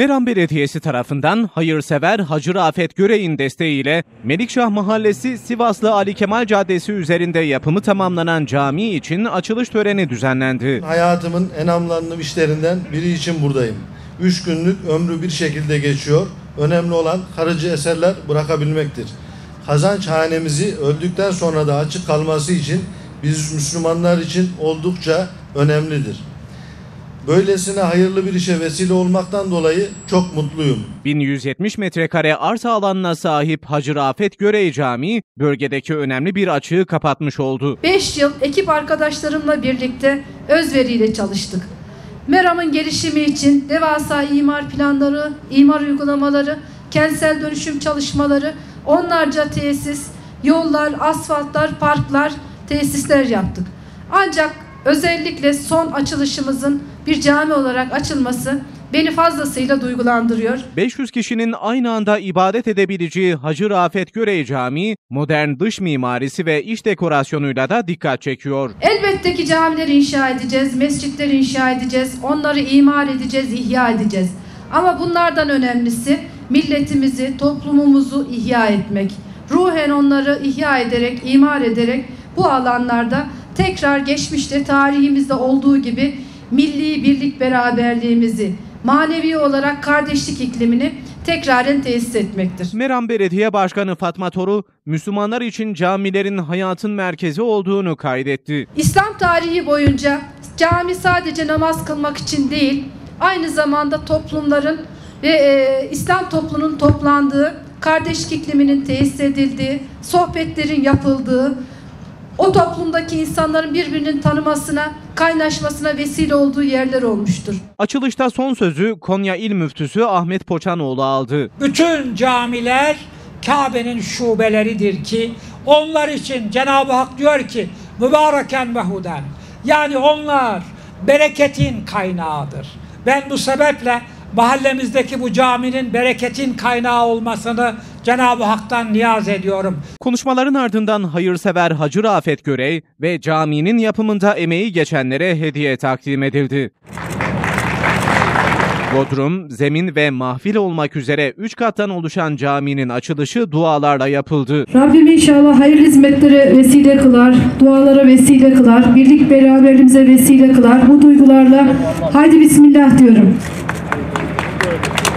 Meram Belediyesi tarafından hayırsever Hacı Rafet Görey'in desteğiyle Melikşah Mahallesi Sivaslı Ali Kemal Caddesi üzerinde yapımı tamamlanan cami için açılış töreni düzenlendi. Hayatımın en anlamlı işlerinden biri için buradayım. Üç günlük ömrü bir şekilde geçiyor. Önemli olan kalıcı eserler bırakabilmektir. Kazanç hanemizi öldükten sonra da açık kalması için biz Müslümanlar için oldukça önemlidir. Böylesine hayırlı bir işe vesile olmaktan dolayı çok mutluyum. 1170 metrekare arsa alanına sahip Hacı Rafet Görey Camii bölgedeki önemli bir açığı kapatmış oldu. 5 yıl ekip arkadaşlarımla birlikte özveriyle çalıştık. Meram'ın gelişimi için devasa imar planları, imar uygulamaları, kentsel dönüşüm çalışmaları, onlarca tesis, yollar, asfaltlar, parklar, tesisler yaptık. Ancak özellikle son açılışımızın bir cami olarak açılması beni fazlasıyla duygulandırıyor. 500 kişinin aynı anda ibadet edebileceği Hacı Rafet Görey Camii, modern dış mimarisi ve iç dekorasyonuyla da dikkat çekiyor. Elbette ki camileri inşa edeceğiz, mescitleri inşa edeceğiz, onları imar edeceğiz, ihya edeceğiz. Ama bunlardan önemlisi milletimizi, toplumumuzu ihya etmek. Ruhen onları ihya ederek, imar ederek bu alanlarda tekrar geçmişte tarihimizde olduğu gibi milli birlik beraberliğimizi, manevi olarak kardeşlik iklimini tekraren tesis etmektir. Meram Belediye Başkanı Fatma Toru, Müslümanlar için camilerin hayatın merkezi olduğunu kaydetti. İslam tarihi boyunca cami sadece namaz kılmak için değil, aynı zamanda toplumların ve e, İslam toplumunun toplandığı, kardeşlik ikliminin tesis edildiği, sohbetlerin yapıldığı, o toplumdaki insanların birbirinin tanımasına, kaynaşmasına vesile olduğu yerler olmuştur. Açılışta son sözü Konya İl Müftüsü Ahmet Poçanoğlu aldı. Bütün camiler Kabe'nin şubeleridir ki onlar için Cenab-ı Hak diyor ki mübareken ve huden. Yani onlar bereketin kaynağıdır. Ben bu sebeple mahallemizdeki bu caminin bereketin kaynağı olmasını Cenab-ı Hak'tan niyaz ediyorum. Konuşmaların ardından hayırsever Hacı Rafet Görey ve caminin yapımında emeği geçenlere hediye takdim edildi. Bodrum, zemin ve mahfil olmak üzere 3 kattan oluşan caminin açılışı dualarla yapıldı. Rabbim inşallah hayırlı hizmetlere vesile kılar, dualara vesile kılar, birlik beraberliğimize vesile kılar. Bu duygularla haydi bismillah diyorum. Thank you.